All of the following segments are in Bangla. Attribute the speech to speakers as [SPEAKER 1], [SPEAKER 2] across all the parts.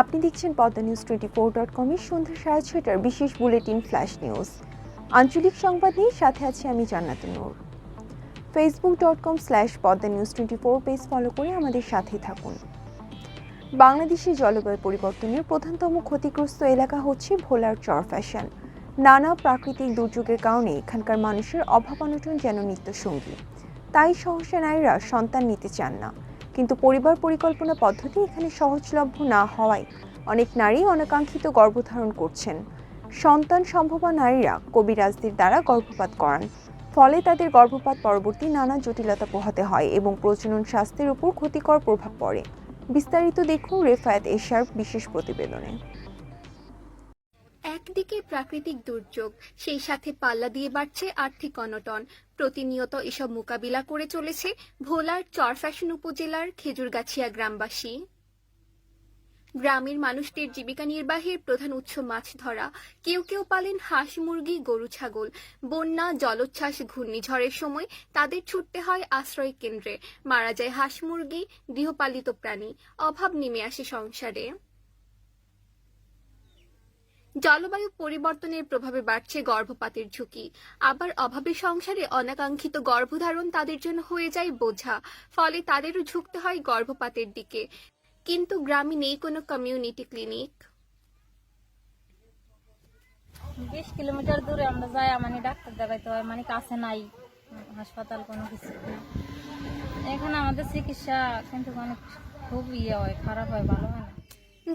[SPEAKER 1] আপনি দেখছেন Padma news twenty four dot কমের সন্ধ্যা সাড়ে ছয়টার বিশেষ বুলেটিন ফ্ল্যাশ নিউজ আঞ্চলিক সংবাদ নিয়ে সাথে আছি আমি Jannat Noor. Facebook dot com slash Padma news twenty four page follow করে আমাদের সাথেই থাকুন। বাংলাদেশে জলবায়ু পরিবর্তনের প্রধানতম ক্ষতিগ্রস্ত এলাকা হচ্ছে ভোলার চর ফ্যাশন নানা প্রাকৃতিক দুর্যোগের কারণে এখানকার মানুষের অভাব অনটন যেন নিত্যসঙ্গী। তাই সহসা নারীরা সন্তান নিতে চান না। কিন্তু পরিবার পরিকল্পনা পদ্ধতি এখানে সহজলভ্য না হওয়ায় অনেক নারী অনাকাঙ্ক্ষিত গর্ভধারণ করছেন। সন্তান সম্ভবা নারীরা কবিরাজদের দ্বারা গর্ভপাত করান। ফলে তাদের গর্ভপাত পরবর্তী নানা জটিলতা পোহাতে হয় এবং প্রজনন স্বাস্থ্যের উপর ক্ষতিকর প্রভাব পড়ে। বিস্তারিত দেখুন রেফায়াত এশার বিশেষ প্রতিবেদনে।
[SPEAKER 2] একদিকে প্রাকৃতিক দুর্যোগ, সেই সাথে পাল্লা দিয়ে বাড়ছে আর্থিক অনটন। প্রতিনিয়ত এসব মোকাবিলা করে চলেছে ভোলার চরফ্যাশন উপজেলার খেজুরগাছিয়া গ্রামবাসী। গ্রামের মানুষদের জীবিকা নির্বাহের প্রধান উৎস মাছ ধরা। কেউ কেউ পালেন হাঁস, মুরগি, গরু, ছাগল। বন্যা, জলোচ্ছ্বাস, ঘূর্ণিঝড়ের সময় তাদের ছুটতে হয় আশ্রয় কেন্দ্রে। মারা যায় হাঁস, মুরগি, গৃহপালিত প্রাণী। অভাব নেমে আসে সংসারে। জলবায়ু পরিবর্তনের প্রভাবে বাড়ছে গর্ভপাতের ঝুঁকি। আবার অভাবে সংসারে অনাকাঙ্ক্ষিত গর্ভধারণ তাদের জন্য হয়ে যায় বোঝা, ফলে তাদেরও ঝুঁকতে হয় গর্ভপাতের দিকে। কিন্তু গ্রামে নেই কোনো কমিউনিটি ক্লিনিক
[SPEAKER 3] বিশ কিলোমিটার দূরে আমরা যাই মানে ডাক্তার দেখাইতে হয় মানে কাছে নাই, হাসপাতাল কোনো কিছু এখানে আমাদের চিকিৎসা কিন্তু অনেক খুব ইয়ে হয়, খারাপ হয়, ভালো হয়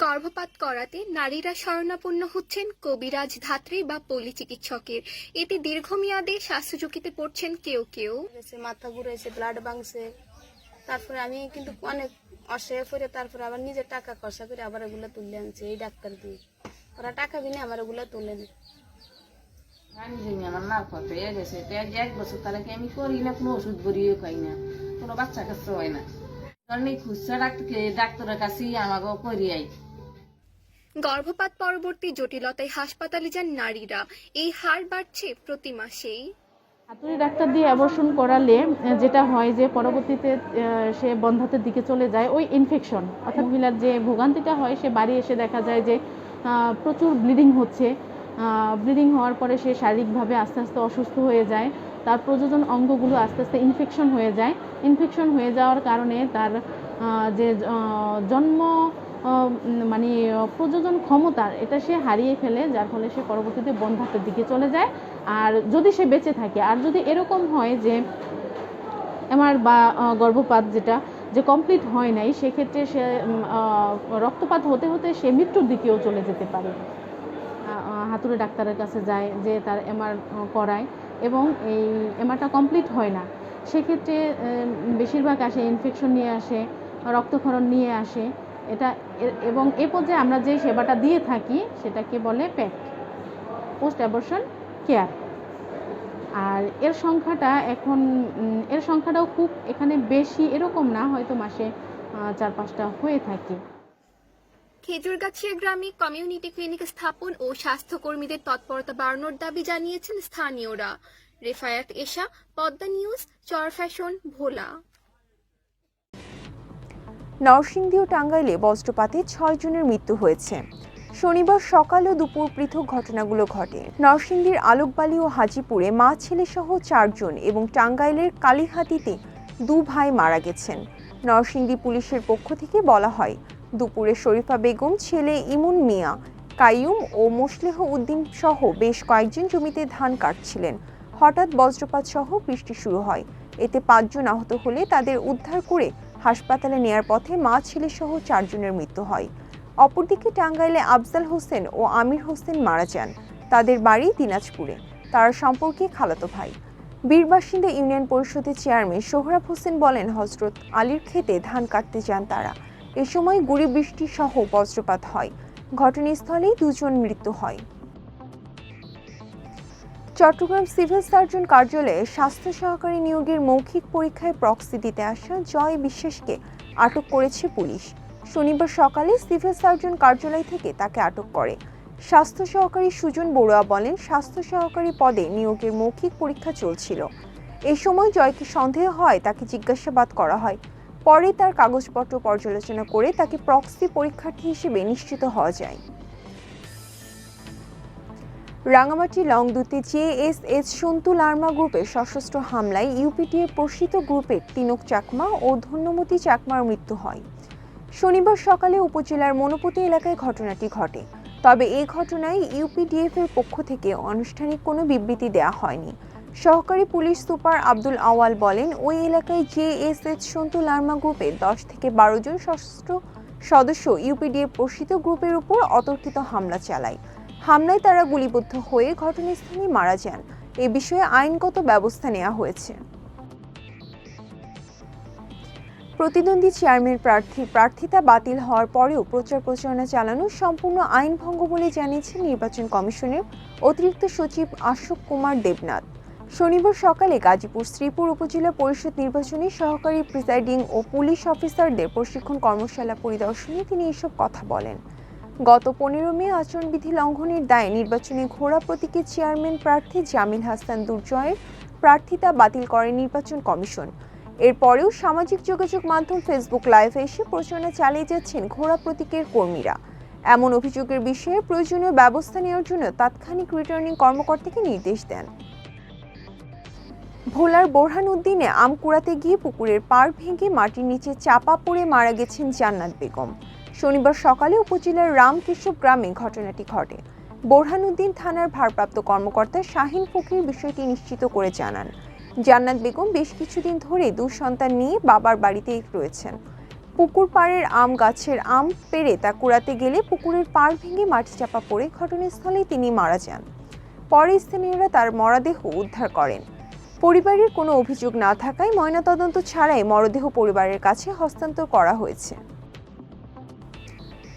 [SPEAKER 2] গর্ভপাত করাতে নারীরা শরণাপন্ন হচ্ছেন কবিরাজ ধাত্রী বা পল্লী চিকিৎসকের। এতে দীর্ঘমেয়াদে স্বাস্থ্য ঝুঁকিতে পড়ছেন কেউ কেউ।
[SPEAKER 4] মাথা ঘুরেছে ব্লাড ভাঙছে। তারপরে আমি কিন্তু অনেক অসহায় করে তারপরে আবার নিজের টাকা খরচা করে আবার এগুলো তুলে আনছে এই ডাক্তার দিয়ে। ওরা টাকা বিনে আমার ওগুলো তুলে। নেয়
[SPEAKER 5] আমি জানি আমার মারফত হয়ে গেছে তো এক বছর তাহলে কি আমি করি না কোনো ওষুধ বড়িও খাই না কোনো বাচ্চা কাছে হয় না। কারণ এই খুচরা ডাক্তারকে ডাক্তারের কাছেই আমাকে করিয়াই।
[SPEAKER 2] গর্ভপাত পরবর্তী জটিলতায় হাসপাতালে যান নারীরা। এই হার বাড়ছে প্রতি মাসেই।
[SPEAKER 6] হাতুড়ি ডাক্তার দিয়ে অ্যাবর্শন করালে, যেটা হয় যে পরবর্তীতে সে বন্ধাতের দিকে চলে যায়, ওই ইনফেকশন অর্থাৎ মহিলার যে ভোগান্তিটা হয়, সে বাড়ি এসে দেখা যায় যে প্রচুর ব্লিডিং হচ্ছে। ব্লিডিং হওয়ার পরে সে শারীরিকভাবে আস্তে আস্তে অসুস্থ হয়ে যায়। তার প্রযোজন অঙ্গগুলো আস্তে আস্তে ইনফেকশন হয়ে যায়। ইনফেকশন হয়ে যাওয়ার কারণে তার যে জন্ম মানে প্রযোজন ক্ষমতা এটা সে হারিয়ে ফেলে, যার ফলে সে পরবর্তীতে বন্ধাত্বের দিকে চলে যায়। আর যদি সে বেঁচে থাকে, আর যদি এরকম হয় যে, আমার বা গর্ভপাত যেটা, যে কমপ্লিট হয় নাই, সেক্ষেত্রে সে রক্তপাত হতে হতে সে মৃত্যুর দিকেও চলে যেতে পারে। হাতুড়ে ডাক্তারের কাছে যায় যে তার এমআর করায় এবং এই এমআরটা কমপ্লিট হয় না। সেক্ষেত্রে বেশিরভাগ আসে ইনফেকশন নিয়ে আসে, রক্তক্ষরণ নিয়ে আসে এটা এবং এ পর্যায়ে আমরা যে সেবাটা দিয়ে থাকি, সেটাকে বলে প্যাক পোস্ট অ্যাবর্শন কেয়ার আর এর সংখ্যাটা এখন এর সংখ্যাটাও খুব এখানে বেশি এরকম না, হয়তো মাসে চার পাঁচটা হয়ে থাকে।
[SPEAKER 2] খেজুরগাছিয়া গ্রামে কমিউনিটি ক্লিনিক স্থাপন ও স্বাস্থ্যকর্মীদের তৎপরতা বাড়ানোর দাবি জানিয়েছেন স্থানীয়রা। রেফায়াত এশা, পদ্মা নিউজ চরফ্যাশন ভোলা।
[SPEAKER 1] নরসিংদী ও টাঙ্গাইলে বজ্রপাতে ছয় জনের মৃত্যু হয়েছে। শনিবার সকাল ও দুপুর পৃথক ঘটনাগুলো ঘটে। নরসিংদীর আলোকবালি ও হাজিপুরে মা, ছেলে সহ চারজন এবং টাঙ্গাইলের কালীহাতিতে দু ভাই মারা গেছেন। নরসিংদী পুলিশের পক্ষ থেকে বলা হয়, দুপুরে শরীফা বেগম, ছেলে ইমুন মিয়া, কাইয়ুম ও মোসলেহ উদ্দিন সহ বেশ কয়েকজন জমিতে ধান কাটছিলেন। হঠাৎ বজ্রপাত সহ বৃষ্টি শুরু হয়। এতে পাঁচজন আহত হলে তাদের উদ্ধার করে হাসপাতালে নেয়ার পথে মা, ছেলে সহ চারজনের মৃত্যু হয়। অপরদিকে টাঙ্গাইলে আফজাল হোসেন ও আমির হোসেন মারা যান। তাদের বাড়ি দিনাজপুরে। তারা সম্পর্কে খালাতো ভাই। বীরবাসিন্দা ইউনিয়ন পরিষদের চেয়ারম্যান সোহরাব হোসেন বলেন, হজরত আলীর খেতে ধান কাটতে যান তারা। এ সময় গুড়ি বৃষ্টি সহ বজ্রপাত হয়। ঘটনাস্থলেই দুজন মৃত্যু হয়। চট্টগ্রাম সিভিল সার্জন কার্যালয়ে স্বাস্থ্য সহকারী নিয়োগের মৌখিক পরীক্ষায় প্রক্সি দিতে আসা জয় বিশ্বাসকে আটক করেছে পুলিশ। শনিবার সকালে সিভিল সার্জন কার্যালয় থেকে তাকে আটক করে। স্বাস্থ্য সহকারী সুজন বড়ুয়া বলেন, স্বাস্থ্য সহকারী পদে নিয়োগের মৌখিক পরীক্ষা চলছিল। এই সময় জয়কে সন্দেহ হয়, তাকে জিজ্ঞাসাবাদ করা হয়। পরে তার কাগজপত্র পর্যালোচনা করে তাকে প্রক্সি পরীক্ষার্থী হিসেবে নিশ্চিত হওয়া যায়। রাঙামাটি লংদুতে জেএসএস সন্তু লার্মা গ্রুপের সশস্ত্র হামলায় ইউপিটিএ প্রসিত গ্রুপের তিনক চাকমা ও ধন্যমতি চাকমার মৃত্যু হয়। শনিবার সকালে উপজেলার মনোপতি এলাকায় ঘটনাটি ঘটে। তবে এই ঘটনায় ইউপিডিএফ এর পক্ষ থেকে আনুষ্ঠানিক কোনো বিবৃতি দেওয়া হয়নি। সহকারী পুলিশ সুপার আব্দুল আওয়াল বলেন, ওই এলাকায় জেএসএস সন্তু লার্মা গ্রুপের দশ থেকে বারো জন সশস্ত্র সদস্য ইউপিডিএফ প্রসিত গ্রুপের উপর অতর্কিত হামলা চালায়। হামলায় তারা গুলিবিদ্ধ হয়ে ঘটনাস্থলে মারা যান। এ বিষয়ে আইনগত ব্যবস্থা নেওয়া হয়েছে। প্রতিদ্বন্দ্বী চেয়ারম্যান প্রার্থীর প্রার্থিতা বাতিল হওয়ার পরেও প্রচার প্রচারণা চালানো সম্পূর্ণ আইনভঙ্গ বলে জানিয়েছেন নির্বাচন কমিশনের অতিরিক্ত সচিব অশোক কুমার দেবনাথ। শনিবার সকালে গাজীপুর শ্রীপুর উপজেলা পরিষদ নির্বাচনে সহকারী প্রিসাইডিং ও পুলিশ অফিসারদের প্রশিক্ষণ কর্মশালা পরিদর্শনে তিনি এসব কথা বলেন। গত পনেরো মে আচরণবিধি লঙ্ঘনের দায়ে নির্বাচনে ঘোড়া প্রতীকের চেয়ারম্যান প্রার্থী জামিল হাসান দুর্জয়ের প্রার্থিতা বাতিল করে নির্বাচন কমিশন। এরপরেও সামাজিক যোগাযোগ মাধ্যম ফেসবুক লাইভে এসে প্রচারণা চালিয়ে যাচ্ছেন ঘোড়া প্রতীকের কর্মীরা। এমন অভিযোগের বিষয়ে প্রয়োজনীয় ব্যবস্থা নেওয়ার জন্য তাৎক্ষণিক রিটার্নিং কর্মকর্তাকে নির্দেশ দেন। ভোলার বোরহান উদ্দিনে আম কুড়াতে গিয়ে পুকুরের পাড় ভেঙে মাটির নিচে চাপা পড়ে মারা গেছেন জান্নাত বেগম। শনিবার সকালে উপজেলার রামকৃষ্ণ গ্রামে ঘটনাটি ঘটে। বোরহানুদ্দিন থানার ভারপ্রাপ্ত কর্মকর্তা শাহিন ফকির বিষয়টি নিশ্চিত করে জানান। জান্নাত বেগম বেশ কিছুদিন ধরে দু সন্তান নিয়ে বাবার বাড়িতেই রয়েছেন। পুকুর পাড়ের আম গাছের আম পেড়ে তা কুড়াতে গেলে পুকুরের পাড় ভেঙে মাটি চাপা পড়ে ঘটনাস্থলেই তিনি মারা যান। পরে স্থানীয়রা তার মরদেহ উদ্ধার করেন। পরিবারের কোনো অভিযোগ না থাকায় ময়নাতদন্ত ছাড়াই মরদেহ পরিবারের কাছে হস্তান্তর করা হয়েছে।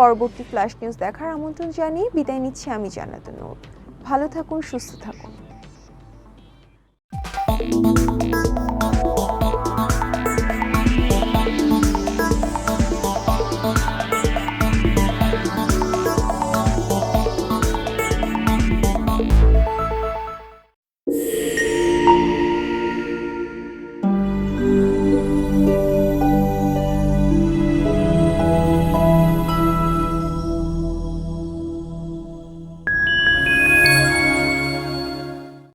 [SPEAKER 1] পরবর্তী ফ্ল্যাশ নিউজ দেখার আমন্ত্রণ জানিয়ে বিদায় নিচ্ছি আমি জানাতে নোট ভালো থাকুন, সুস্থ থাকুন।